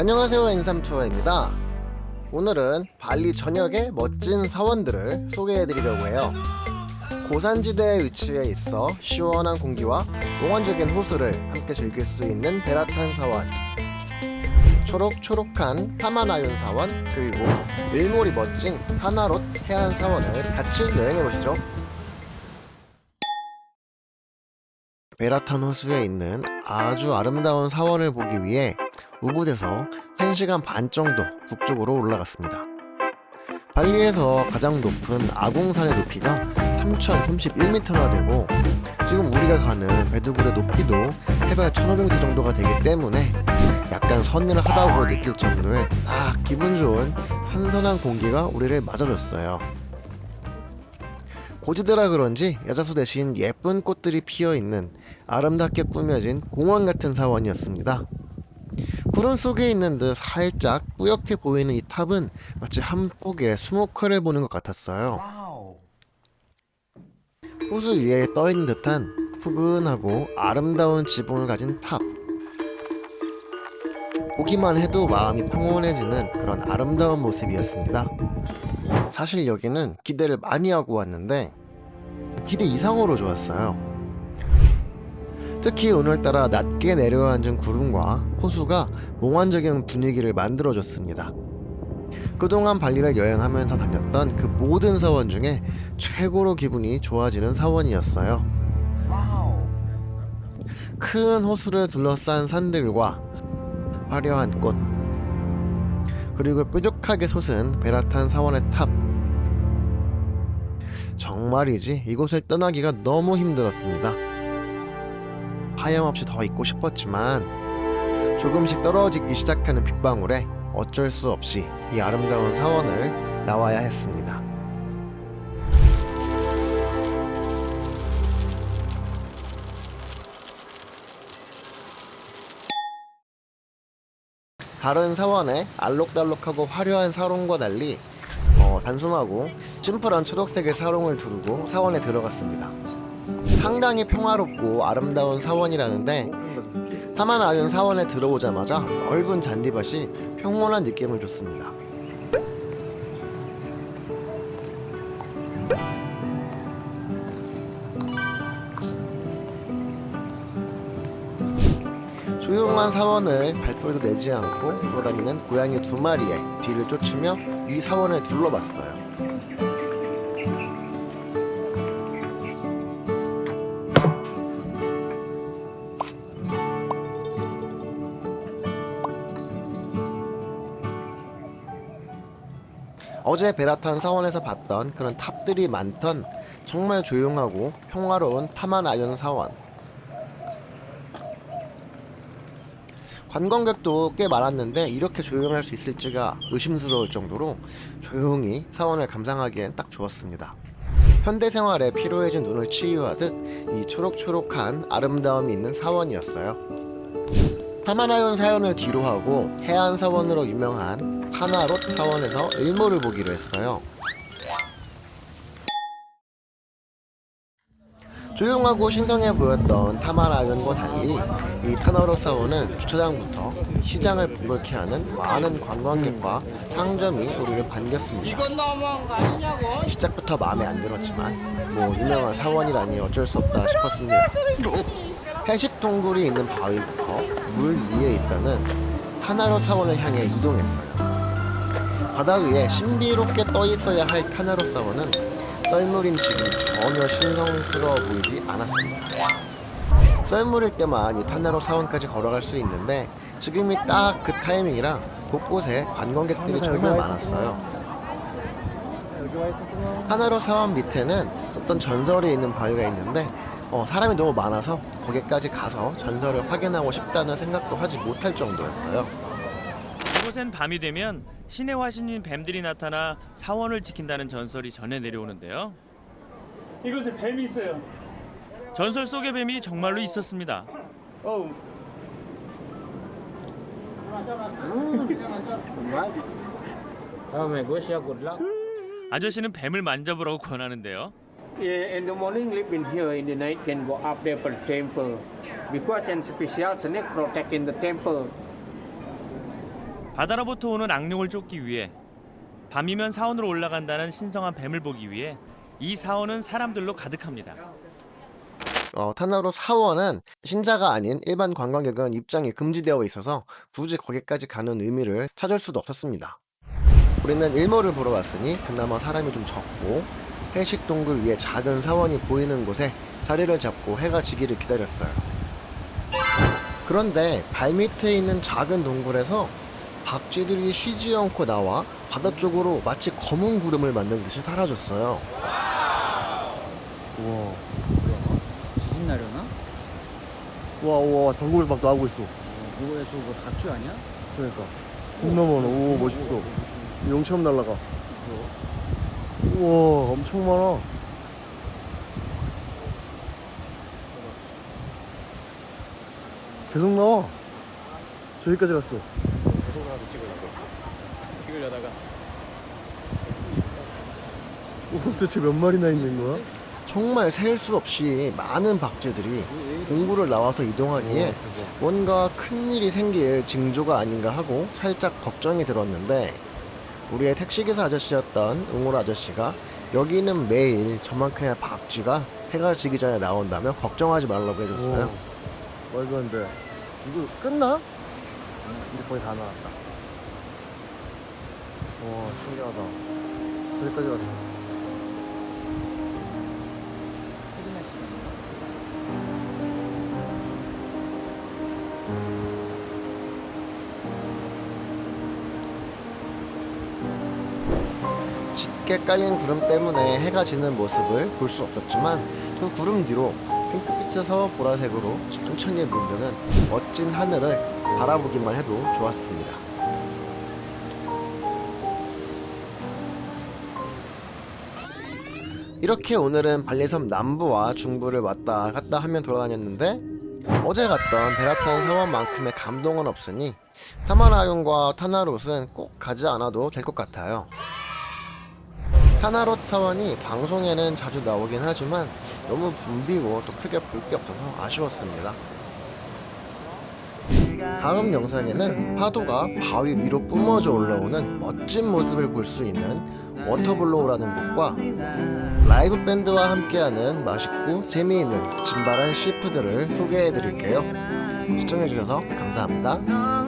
안녕하세요 인삼투어입니다. 오늘은 발리 전역의 멋진 사원들을 소개해드리려고 해요. 고산지대에 위치해 있어 시원한 공기와 몽환적인 호수를 함께 즐길 수 있는 베라탄 사원 초록초록한 타마나윤 사원 그리고 일몰이 멋진 하나롯 해안 사원을 같이 여행해보시죠. 베라탄 호수에 있는 아주 아름다운 사원을 보기 위해 우붓에서 1시간 반 정도 북쪽으로 올라갔습니다. 발리에서 가장 높은 아공산의 높이가 3,031m나 되고 지금 우리가 가는 베두굴의 높이도 해발 1,500m 정도가 되기 때문에 약간 서늘하다고 느낄 정도의 딱 기분 좋은 선선한 공기가 우리를 맞아줬어요. 고지대라 그런지 야자수 대신 예쁜 꽃들이 피어 있는 아름답게 꾸며진 공원 같은 사원이었습니다. 구름 속에 있는 듯 살짝 뿌옇게 보이는 이 탑은 마치 한 폭의 스모커를 보는 것 같았어요. 호수 위에 떠 있는 듯한 푸근하고 아름다운 지붕을 가진 탑. 보기만 해도 마음이 평온해지는 그런 아름다운 모습이었습니다. 사실 여기는 기대를 많이 하고 왔는데 기대 이상으로 좋았어요. 특히 오늘따라 낮게 내려앉은 구름과 호수가 몽환적인 분위기를 만들어줬습니다. 그동안 발리를 여행하면서 다녔던 그 모든 사원 중에 최고로 기분이 좋아지는 사원이었어요. 큰 호수를 둘러싼 산들과 화려한 꽃, 그리고 뾰족하게 솟은 베라탄 사원의 탑. 정말이지 이곳을 떠나기가 너무 힘들었습니다. 하염없이 더 있고 싶었지만 조금씩 떨어지기 시작하는 빗방울에 어쩔 수 없이 이 아름다운 사원을 나와야 했습니다. 다른 사원의 알록달록하고 화려한 사롱과 달리 어, 단순하고 심플한 초록색의 사롱을 두르고 사원에 들어갔습니다. 상당히 평화롭고 아름다운 사원이라는데 타만 아윤 사원에 들어오자마자 넓은 잔디밭이 평온한 느낌을 줬습니다. 조용한 사원을 발소리도 내지 않고 돌아다니는 고양이 두 마리의 뒤를 쫓으며 이 사원을 둘러봤어요. 어제 베라탄 사원에서 봤던 그런 탑들이 많던 정말 조용하고 평화로운 타만 아연 사원. 관광객도 꽤 많았는데 이렇게 조용할 수 있을지가 의심스러울 정도로 조용히 사원을 감상하기엔 딱 좋았습니다. 현대 생활에 피로해진 눈을 치유하듯 이 초록초록한 아름다움이 있는 사원이었어요. 타마나yon 사원을 뒤로 하고 해안 사원으로 유명한 타나롯 사원에서 일몰을 보기로 했어요. 조용하고 신성해 보였던 타마라연과 달리 이 타나롯 사원은 주차장부터 시장을 봉골케 하는 많은 관광객과 상점이 우리를 반겼습니다. 시작부터 마음에 안 들었지만 뭐 유명한 사원이라니 어쩔 수 없다 싶었습니다. 해식 동굴이 있는 바위부터 물 위에 있다는 타나롯 사원을 향해 이동했어요. 바다 위에 신비롭게 떠 있어야 할 타나롯 사원은 썰물인 지금 전혀 신성스러워 보이지 않았습니다. 썰물일 때만 이 타나롯 사원까지 걸어갈 수 있는데 지금이 딱 그 타이밍이라 곳곳에 관광객들이 정말 많았어요. 하나로 사원 밑에는 어떤 전설이 있는 바위가 있는데 어, 사람이 너무 많아서 거기까지 가서 전설을 확인하고 싶다는 생각도 하지 못할 정도였어요. 이곳엔 밤이 되면 신의 화신인 뱀들이 나타나 사원을 지킨다는 전설이 전해 내려오는데요. 이곳에 뱀이 있어요. 전설 속의 뱀이 정말로 있었습니다. 어우. Oh yeah, good luck. 아저씨는 뱀을 만져보라고 권하는데요. Yeah, in the morning live in here, in the night can go up there per temple. Because and special snake protect in the temple. 바다로부터 오는 악령을 쫓기 위해 밤이면 사원으로 올라간다는 신성한 뱀을 보기 위해 이 사원은 사람들로 가득합니다. 어, 타나로 사원은 신자가 아닌 일반 관광객은 입장이 금지되어 있어서 굳이 거기까지 가는 의미를 찾을 수도 없었습니다. 우리는 일몰을 보러 왔으니 그나마 사람이 좀 적고 해식 동굴 위에 작은 사원이 보이는 곳에 자리를 잡고 해가 지기를 기다렸어요. 그런데 발밑에 있는 작은 동굴에서 박쥐들이 쉬지 않고 나와 바다 쪽으로 마치 검은 구름을 만든 듯이 사라졌어요. 우와. 지진 나려나? 와, 와, 동굴이 막 나오고 있어. 뭐야 저거 각주 아니야? 그러니까. 겁나 많아. 오, 멋있어. 용처럼 날라가. 우와, 엄청 많아. 계속 나와. 저기까지 갔어. 찍으려다가. 오, 도대체 몇 마리나 있는 거야? 정말 셀 수 없이 많은 박쥐들이 공구를 나와서 이동하기에 뭔가 큰일이 생길 징조가 아닌가 하고 살짝 걱정이 들었는데 우리의 택시기사 아저씨였던 웅울 아저씨가 여기는 매일 저만큼의 박쥐가 해가 지기 전에 나온다며 걱정하지 말라고 해줬어요. 말도 안 돼 이거 끝나? 이제 거의 다 나왔다 와 신기하다 여기까지 갔어 헤드날 시간인가? 짙게 깔린 구름 때문에 해가 지는 모습을 볼 수 없었지만 그 구름 뒤로 핑크빛에서 보라색으로 천천히 물드는 멋진 하늘을 바라보기만 해도 좋았습니다. 이렇게 오늘은 발리섬 남부와 중부를 왔다 갔다 하며 돌아다녔는데 어제 갔던 베라탄 사원만큼의 감동은 없으니 타마나윤과 타나롯은 꼭 가지 않아도 될 것 같아요. 타나롯 사원이 방송에는 자주 나오긴 하지만 너무 붐비고 또 크게 볼 게 없어서 아쉬웠습니다. 다음 영상에는 파도가 바위 위로 뿜어져 올라오는 멋진 모습을 볼 수 있는 워터블로우라는 곳과 라이브 밴드와 함께하는 맛있고 재미있는 진발한 시푸드를 소개해 드릴게요. 시청해 주셔서 감사합니다.